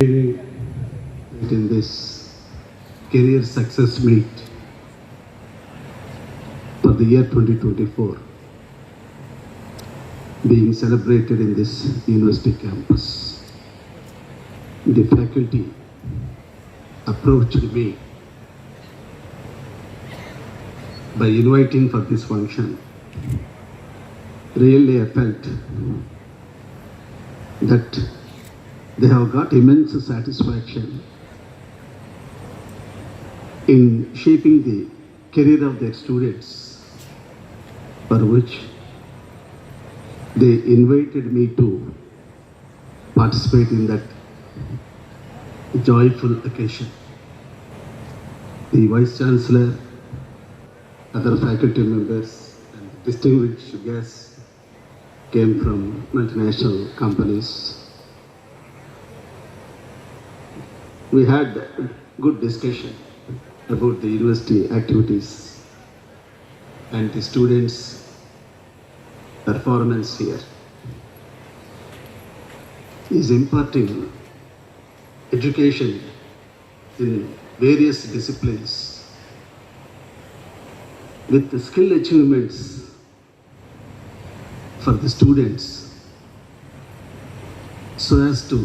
in this career success meet for the year 2024 being celebrated in this university campus. The faculty approached me by inviting for this function. Really, I felt that they have got immense satisfaction in shaping the career of their students, for which they invited me to participate in that joyful occasion. The Vice Chancellor, other faculty members, and distinguished guests came from multinational companies. We had good discussion about the university activities and the students' performance here. Is imparting education in various disciplines with the skill achievements for the students so as to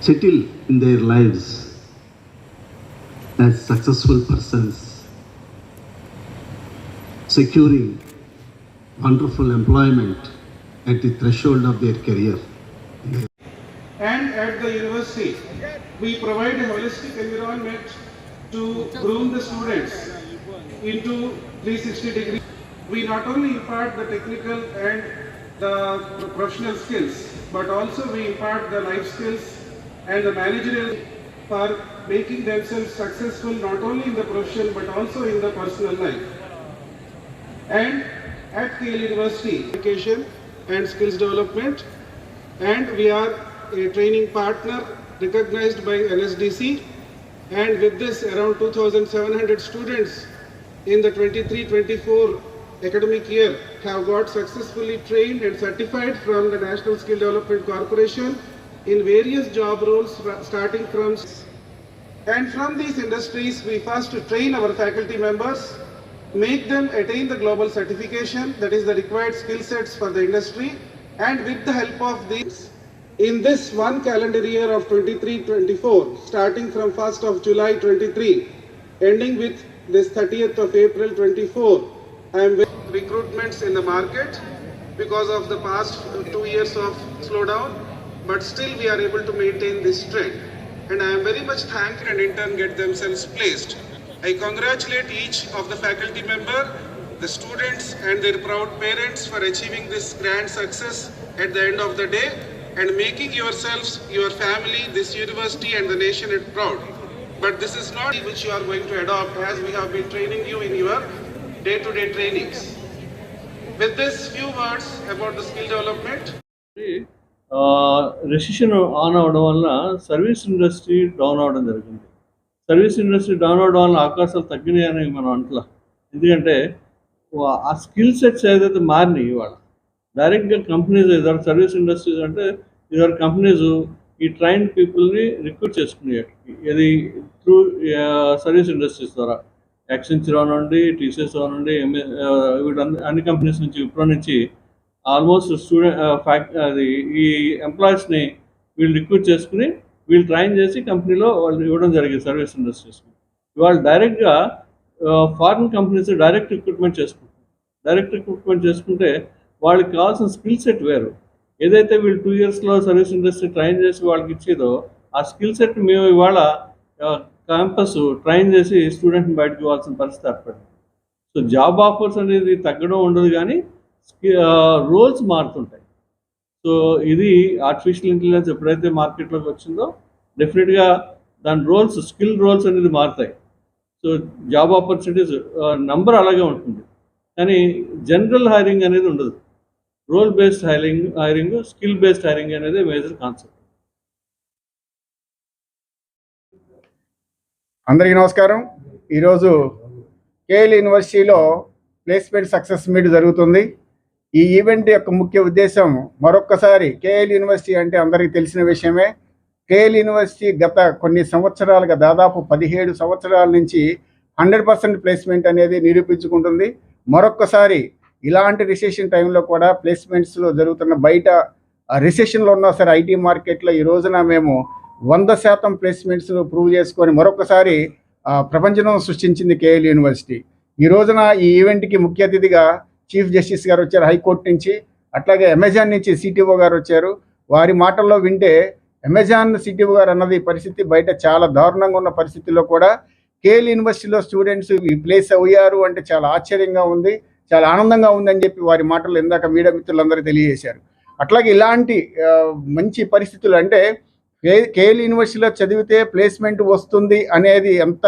settle in their lives as successful persons, securing wonderful employment at the threshold of their career. And at the university, we provide a holistic environment to groom the students into 360 degree. We not only impart the technical and the professional skills, but also we impart the life skills and the managerial for making themselves successful not only in the profession but also in the personal life. And at KL University, education and skills development, and we are a training partner recognized by NSDC. And with this, around 2,700 students in the 23-24 academic year have got successfully trained and certified from the National Skill Development Corporation in various job roles starting from and from these industries, we first train our faculty members, make them attain the global certification, that is the required skill sets for the industry, and with the help of these, in this one calendar year of 23-24, starting from 1st of July 23, ending with this 30th of April 24, I am with recruitments in the market because of the past two years of slowdown, but still we are able to maintain this trend and I am very much thanked and in turn get themselves placed. I congratulate each of the faculty member, the students and their proud parents for achieving this grand success at the end of the day and making yourselves, your family, this university and the nation proud. But this is not which you are going to adopt as we have been training you in your day-to-day trainings. With this few words about the skill development, recession on అవడం వల్ల service industry down అవడం జరిగింది. Service industry down అవడం వల్ల అవకాశాలు తగ్గినాయని మనం అంటలా. ఎందుకంటే ఆ స్కిల్ సెట్స్ ఏదైతే మారినాయి ఇవాళ డైరెక్ట్గా కంపెనీస్ ఇద్దరు సర్వీస్ ఇండస్ట్రీస్ అంటే ఇద్దరు కంపెనీస్ ఈ ట్రైన్ పీపుల్ని రిక్రూట్ చేసుకున్నాయి. ఇది త్రూ సర్వీస్ ఇండస్ట్రీస్ ద్వారా. యాక్సెంచర్ అవనండి టీసీఎస్ అవనండి ఎంఏ వీటి అన్ని కంపెనీస్ నుంచి విప్రో నుంచి ఆల్మోస్ట్ స్టూడెంట్ ఫ్యాక్ట్ అది ఈ ఎంప్లాయీస్ని వీళ్ళు రిక్రూట్ చేసుకుని వీళ్ళు ట్రైన్ చేసి కంపెనీలో వాళ్ళు ఇవ్వడం జరిగింది సర్వీస్ ఇండస్ట్రీస్కి ఇవాళ డైరెక్ట్గా ఫారిన్ కంపెనీస్ డైరెక్ట్ రిక్రూట్మెంట్ చేసుకుంటారు డైరెక్ట్ రిక్రూట్మెంట్ చేసుకుంటే వాళ్ళకి కావాల్సిన స్కిల్ సెట్ వేరు. ఏదైతే వీళ్ళు టూ ఇయర్స్లో సర్వీస్ ఇండస్ట్రీ ట్రైన్ చేసి వాళ్ళకి ఇచ్చేదో ఆ స్కిల్ సెట్ మేము ఇవాళ క్యాంపస్ ట్రైన్ చేసి స్టూడెంట్ని బయటకు ఇవ్వాల్సిన పరిస్థితి ఏర్పడింది. సో జాబ్ ఆఫర్స్ అనేది తగ్గడం ఉండదు కానీ రోల్స్ మారుతుంటాయి. సో ఇది ఆర్టిఫిషియల్ ఇంటెలిజెన్స్ ఎప్పుడైతే మార్కెట్లోకి వచ్చిందో డెఫినెట్గా దాని రోల్స్ స్కిల్ రోల్స్ అనేది మారుతాయి. సో జాబ్ ఆపర్చునిటీస్ నంబర్ అలాగే ఉంటుంది. కానీ జనరల్ హైరింగ్ అనేది ఉండదు. Role based hiring hiring skill based hiring అనేది మేజర్ కాన్సెప్ట్ అందరికీ నమస్కారం. ఈరోజు కేఎల్ యూనివర్సిటీలో ప్లేస్మెంట్ సక్సెస్ మీట్ జరుగుతుంది. ఈ ఈవెంట్ యొక్క ముఖ్య ఉద్దేశం మరొక్కసారి కేఎల్ యూనివర్సిటీ అంటే అందరికీ తెలిసిన విషయమే. కేఎల్ యూనివర్సిటీ గత కొన్ని సంవత్సరాలుగా దాదాపు పదిహేడు సంవత్సరాల నుంచి హండ్రెడ్ పర్సెంట్ ప్లేస్మెంట్ అనేది నిరూపించుకుంటుంది. మరొక్కసారి ఇలాంటి రిసెషన్ టైంలో కూడా ప్లేస్మెంట్స్లో జరుగుతున్న బయట రిసెషన్లో ఉన్నా సరే ఐటీ మార్కెట్లో ఈ రోజున మేము వంద శాతం ప్లేస్మెంట్స్ ప్రూవ్ చేసుకొని మరొకసారి ప్రపంచం సృష్టించింది కేఎల్ యూనివర్సిటీ. ఈ రోజున ఈ ఈవెంట్కి ముఖ్య అతిథిగా చీఫ్ జస్టిస్ గారు వచ్చారు హైకోర్టు నుంచి అట్లాగే అమెజాన్ నుంచి సిటీఓ గారు వచ్చారు. వారి మాటల్లో వింటే అమెజాన్ సిటీఓ గారు అన్నది పరిస్థితి బయట చాలా దారుణంగా ఉన్న పరిస్థితుల్లో కూడా కేఎల్ యూనివర్సిటీలో స్టూడెంట్స్ ప్లేస్ అయ్యారు అంటే చాలా ఆశ్చర్యంగా ఉంది చాలా ఆనందంగా ఉందని చెప్పి వారి మాటలు ఇందాక మీడియా మిత్రులందరూ తెలియజేశారు. అట్లాగే ఇలాంటి మంచి పరిస్థితులు అంటే కే కేఎల్ యూనివర్సిటీలో చదివితే ప్లేస్మెంట్ వస్తుంది అనేది ఎంత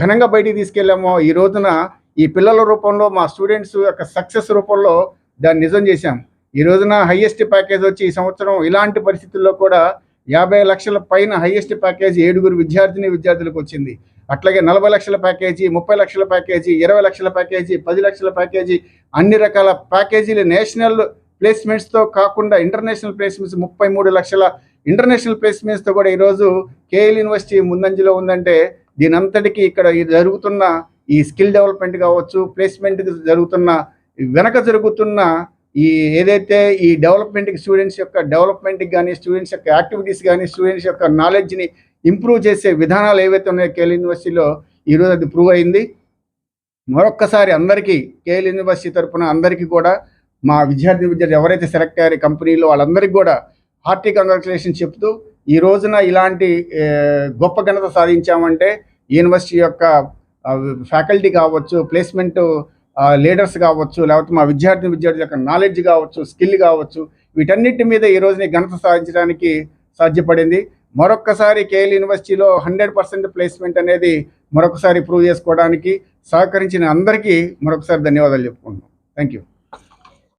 ఘనంగా బయటికి తీసుకెళ్ళామో ఈ రోజున ఈ పిల్లల రూపంలో మా స్టూడెంట్స్ యొక్క సక్సెస్ రూపంలో దాన్ని నిజం చేశాం. ఈ రోజున హయ్యెస్ట్ ప్యాకేజ్ వచ్చి ఈ సంవత్సరం ఇలాంటి పరిస్థితుల్లో కూడా యాభై లక్షల పైన హయ్యెస్ట్ ప్యాకేజ్ ఏడుగురు విద్యార్థిని విద్యార్థులకు వచ్చింది. అట్లాగే నలభై లక్షల ప్యాకేజీ ముప్పై లక్షల ప్యాకేజీ ఇరవై లక్షల ప్యాకేజీ పది లక్షల ప్యాకేజీ అన్ని రకాల ప్యాకేజీలు నేషనల్ ప్లేస్మెంట్స్తో కాకుండా ఇంటర్నేషనల్ ప్లేస్మెంట్స్ ముప్పై మూడు లక్షల ఇంటర్నేషనల్ ప్లేస్మెంట్స్తో కూడా ఈరోజు కేఎల్ యూనివర్సిటీ ముందంజలో ఉందంటే దీనంతటికీ ఇక్కడ జరుగుతున్న ఈ స్కిల్ డెవలప్మెంట్ కావచ్చు ప్లేస్మెంట్ జరుగుతున్న వెనక జరుగుతున్న ఈ ఏదైతే ఈ డెవలప్మెంట్కి స్టూడెంట్స్ యొక్క డెవలప్మెంట్కి కానీ స్టూడెంట్స్ యొక్క యాక్టివిటీస్ కానీ స్టూడెంట్స్ యొక్క నాలెడ్జ్ని ఇంప్రూవ్ చేసే విధానాలు ఏవైతే ఉన్నాయో కేఎల్ యూనివర్సిటీలో ఈరోజు అది ప్రూవ్ అయింది. మరొక్కసారి అందరికీ కేఎల్ యూనివర్సిటీ తరపున అందరికీ కూడా మా విద్యార్థి విద్యార్థి ఎవరైతే సెలెక్ట్ అయ్యారు కంపెనీలో వాళ్ళందరికీ కూడా హార్టీ కంగ్రాచులేషన్ చెప్తూ ఈ రోజున ఇలాంటి గొప్ప ఘనత సాధించామంటే యూనివర్సిటీ యొక్క ఫ్యాకల్టీ కావచ్చు ప్లేస్మెంట్ లీడర్స్ కావచ్చు లేకపోతే మా విద్యార్థి విద్యార్థుల యొక్క నాలెడ్జ్ కావచ్చు స్కిల్ కావచ్చు వీటన్నిటి మీద ఈ రోజున ఘనత సాధించడానికి సాధ్యపడింది. మరొక్కసారి కేఎల్ యూనివర్సిటీలో హండ్రెడ్ పర్సెంట్ ప్లేస్మెంట్ అనేది మరొకసారి ప్రూవ్ చేసుకోవడానికి సహకరించిన అందరికీ మరొకసారి ధన్యవాదాలు చెప్పుకుంటున్నాం. Thank you